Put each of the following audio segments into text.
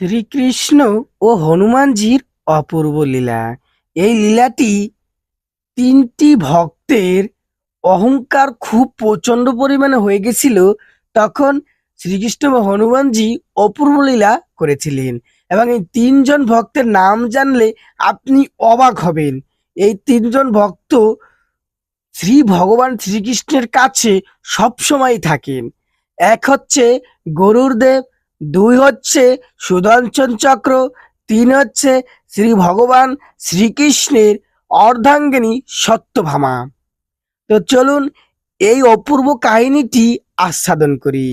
শ্রীকৃষ্ণ ও হনুমানজির অপূর্ব লীলা। এই লীলাটি তিনটি ভক্তের অহংকার খুব প্রচণ্ড পরিমাণে হয়ে গেছিল, তখন শ্রীকৃষ্ণ ও হনুমানজি অপূর্ব লীলা করেছিলেন এবং এই তিনজন ভক্তের নাম জানলে আপনি অবাক হবেন। এই তিনজন ভক্ত শ্রী ভগবান শ্রীকৃষ্ণের কাছে সবসময় থাকেন। এক হচ্ছে গরুর দেব দুই হচ্ছে সুদর্শন চক্র, তিন হচ্ছে শ্রী ভগবান শ্রীকৃষ্ণের অর্ধাঙ্গিনী সত্যভামা। তো চলুন এই অপূর্ব কাহিনীটি আস্বাদন করি।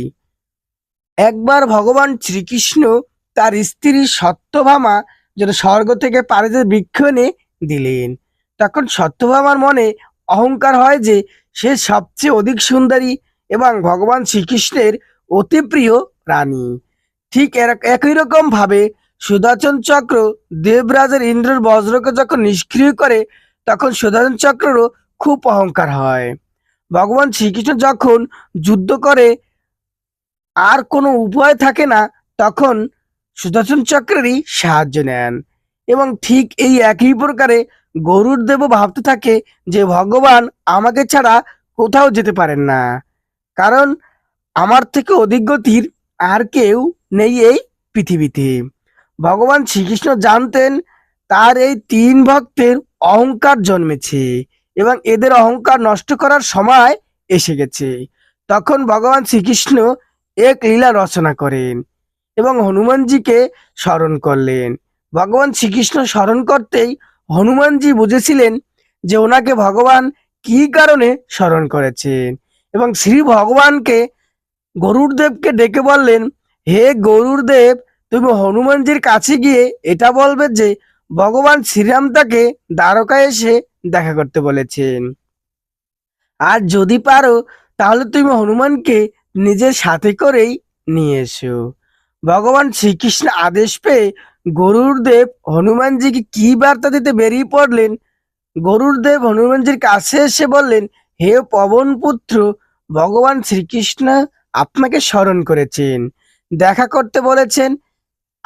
একবার ভগবান শ্রীকৃষ্ণ তার স্ত্রী সত্যভামা যেন স্বর্গ থেকে পারিজাত বৃক্ষ দিলেন। তখন সত্যভামার মনে অহংকার হয় যে সে সবচেয়ে অধিক সুন্দরী এবং ভগবান শ্রীকৃষ্ণের অতি প্রিয় রানী। ঠিক একই রকম ভাবে সুদর্শন চক্র দেবরাজের ইন্দ্রের বজ্রকে যখন নিষ্ক্রিয় করে, তখন সুদর্শন চক্রেরও খুব অহংকার হয়। ভগবান শ্রীকৃষ্ণ যখন যুদ্ধ করে, আর কোনো উপায় থাকে না, তখন সুদর্শন চক্রেরই সাহায্য নেন। এবং ঠিক এই একই প্রকারে গরুর দেবও ভাবতে থাকে যে, ভগবান আমাকে ছাড়া কোথাও যেতে পারেন না। কারণ আমার থেকে অধিক গতির আর কেউ নেই এই পৃথিবীতে। ভগবান শ্রীকৃষ্ণ জানতেন তার এই তিন ভক্তের অহংকার জন্মেছে এবং এদের অহংকার নষ্ট করার সময় এসে গেছে। তখন ভগবান শ্রীকৃষ্ণ এক লীলা রচনা করেন এবং হনুমানজিকে স্মরণ করলেন। ভগবান শ্রীকৃষ্ণ স্মরণ করতেই হনুমানজি বুঝেছিলেন যে ওনাকে ভগবান কি কারণে স্মরণ করেছেন এবং শ্রী ভগবানকে গরুরদেবকে ডেকে বললেন হে গরুরদেব তুমি হনুমানজির কাছে গিয়ে এটা বলবে যে, ভগবান শ্রীরাম তাকে দ্বারকায় এসে দেখা করতে বলেছেন। আর যদি পারো, তাহলে তুমি হনুমানকে নিজের সাথে করেই নিয়ে এসো। ভগবান শ্রীকৃষ্ণ আদেশ পেয়ে গরুরদেব হনুমানজিকে কি বার্তা দিতে বেরিয়ে পড়লেন? গরুরদেব হনুমানজির কাছে এসে বললেন, হে পবন পুত্র ভগবান শ্রীকৃষ্ণ আপনাকে স্মরণ করেছেন। দেখা করতে বলেছেন,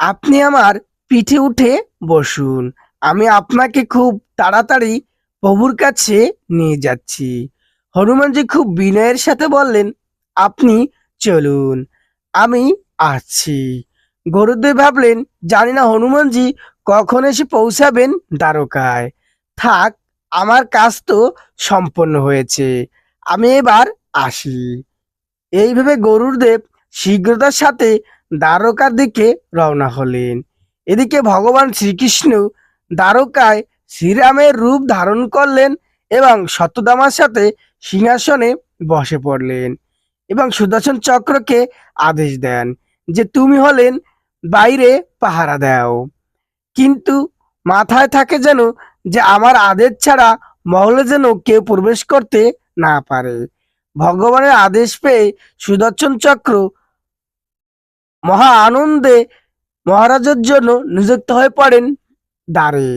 আপনি আমার পিঠে উঠে বসুন, আমি আপনাকে খুব তাড়াতাড়ি প্রভুর কাছে নিয়ে যাচ্ছি। হনুমানজি খুব বিনয়ের সাথে বললেন, আপনি চলুন, আমি আসছি। গরুদেব ভাবলেন, জানি না হনুমানজি কখন এসে পৌঁছাবেন দ্বারকায়। থাক, আমার কাজ তো সম্পন্ন হয়েছে, আমি এবার আসি। এইভাবে গরুরদেব শীঘ্রতার সাথে দ্বারকার দিকে রওনা হলেন। এদিকে ভগবান শ্রীকৃষ্ণ দ্বারকায় শ্রীরামের রূপ ধারণ করলেন এবং সত্যদামার সাথে সিংহাসনে বসে পড়লেন এবং সুদর্শন চক্রকে আদেশ দেন যে তুমি হলেন বাইরে পাহারা দাও। কিন্তু মাথায় থাকে যেন যে আমার আদেশ ছাড়া মহলে যেন কেউ প্রবেশ করতে না পারে। ভগবানের আদেশ পেয়ে সুদর্শন চক্র মহা আনন্দে মহারাজের জন্য নিযুক্ত হয়ে পড়েন দ্বারে।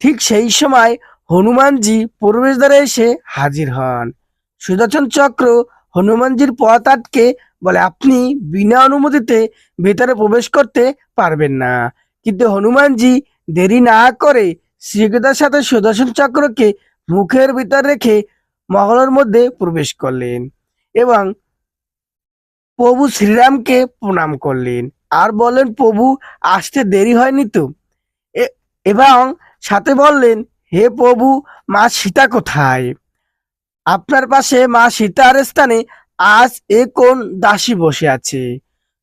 ঠিক সেই সময় হনুমানজি প্রবেশ দ্বারে এসে হাজির হন। সুদর্শন চক্র হনুমানজির পথ আটকে বলে, আপনি বিনা অনুমতিতে ভেতরে প্রবেশ করতে পারবেন না। কিন্তু হনুমানজি দেরি না করে শ্রীকৃতার সাথে সুদর্শন চক্রকে মুখের ভিতর রেখে মহলের মধ্যে প্রবেশ করলেন এবং প্রভু শ্রীরামকে প্রণাম করলেন। আর বললেন, প্রভু, আসতে দেরি হয়নি তো? এবং সাথে বললেন, হে প্রভু, মা সীতা কোথায়? আপনার পাশে মা সীতার স্থানে আজ এ কোন দাসী বসে আছে?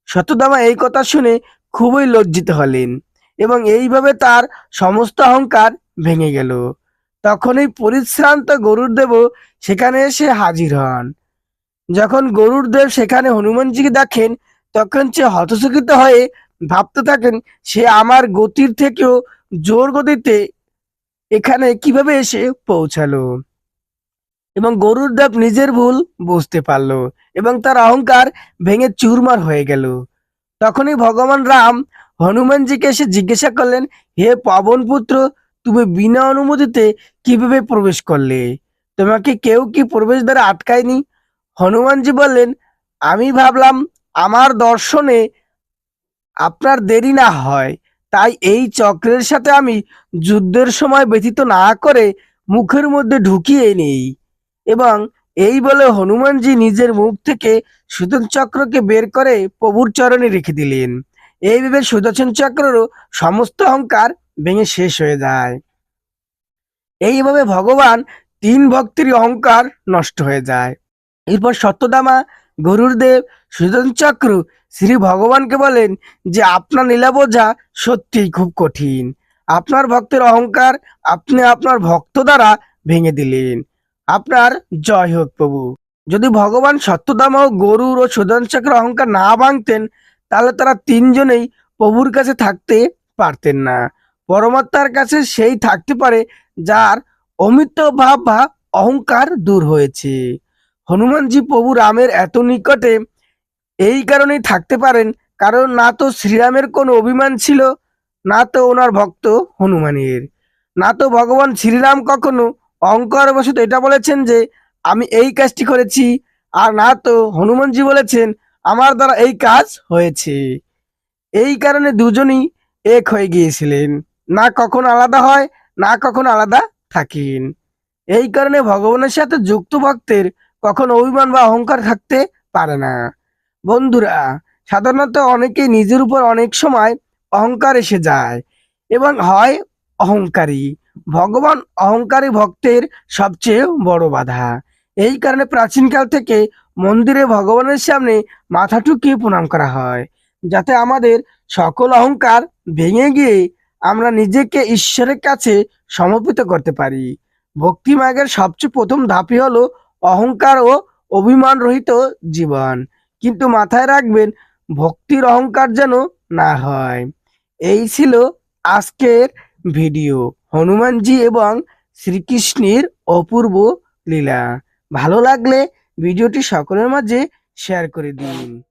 শতদামা এই কথা শুনে খুবই লজ্জিত হলেন এবং এইভাবে তার সমস্ত অহংকার ভেঙে গেল। তখনই পরিশ্রান্ত গরুর দেব সেখানে এসে হাজির হন। যখন গরুর দেব সেখানে হনুমানজিকে দেখেন, তখন সে হতচকিত হয়ে ভাবতে থাকেন, সে আমার গতির থেকেও জোর গতিতে এখানে কীভাবে এসে পৌঁছালো? এবং গরুর দেব নিজের ভুল বুঝতে পারল এবং তার অহংকার ভেঙে চুরমার হয়ে গেল। তখনই ভগবান রাম হনুমানজিকে এসে জিজ্ঞাসা করলেন, হে পবন পুত্র, তুমি বিনা অনুমতিতে কীভাবে প্রবেশ করলে? তোমাকে কেউ কি প্রবেশ দ্বারা আটকায়নি? হনুমানজি বললেন, আমি ভাবলাম আমার দর্শনে আপনার দেরি না হয়, তাই এই চক্রের সাথে আমি যুদ্ধের সময় ব্যতীত না করে মুখের মধ্যে ঢুকিয়ে নেই। এবং এই বলে হনুমানজি নিজের মুখ থেকে সুদর্শন চক্রকে বের করে প্রভুর চরণে রেখে দিলেন। এইভাবে সুদর্শন চক্রেরও সমস্ত অহংকার ভেঙে শেষ হয়ে যায়। এইভাবে ভগবান তিন ভক্তির অহংকার নষ্ট হয়ে যায়। এরপর সত্যদামা, গরুরদেব সুদর্শন চক্র, শ্রী ভগবানকে বলেন যে আপনার লীলা বোঝা সত্যিই খুব কঠিন। আপনার ভক্তের অহংকার আপনি আপনার ভক্ত দ্বারা ভেঙে দিলেন। আপনার জয় হোক প্রভু। যদি ভগবান সত্যদামা ও গরুর ও সুদর্শন চক্র অহংকার না ভাঙতেন, তাহলে তারা তিনজনেই প্রভুর কাছে থাকতে পারতেন না। পরমাত্মার কাছে সেই থাকতে পারে যার অমিত ভাব বা অহংকার দূর হয়েছে। হনুমানজি প্রভু রামের এত নিকটে এই কারণেই থাকতে পারেন, কারণ না তো শ্রীরামের কোনো অভিমান ছিল, না তো ওনার ভক্ত হনুমানের। না তো ভগবান শ্রীরাম কখনো অহংকার বশত এটা বলেছেন যে, আমি এই কাজটি করেছি, আর না তো হনুমানজি বলেছেন, আমার দ্বারা এই কাজ হয়েছে। এই কারণে দুজনই এক হয়ে গিয়েছিলেন। না কখনো আলাদা হয়, না কখনো আলাদা থাকেন। এই কারণে ভগবানের সাথে যুক্ত ভক্তের কখনো অভিমান বা অহংকার থাকতে পারে না। বন্ধুরা, সাধারণত অনেকে নিজের উপর অনেক সময় অহংকার এসে যায় এবং হয় অহংকারী। ভগবান অহংকারী ভক্তের সবচেয়ে বড় বাধা। এই কারণে প্রাচীনকাল থেকে মন্দিরে ভগবানের সামনে মাথা ঠুকিয়ে প্রণাম করা হয়, যাতে আমাদের সকল অহংকার ভেঙে গিয়ে আমরা নিজেকে ঈশ্বরের কাছে সমর্পিত করতে পারি। ভক্তি মার্গের সবচেয়ে প্রথম ধাপই হলো অহংকার ও অভিমান রহিত জীবন। কিন্তু মাথায় রাখবেন, ভক্তির অহংকার যেন না হয়। এই ছিল আজকের ভিডিও। হনুমানজি এবং শ্রীকৃষ্ণের অপূর্ব লীলা। ভালো লাগলে ভিডিওটি সকলের মাঝে শেয়ার করে দিন।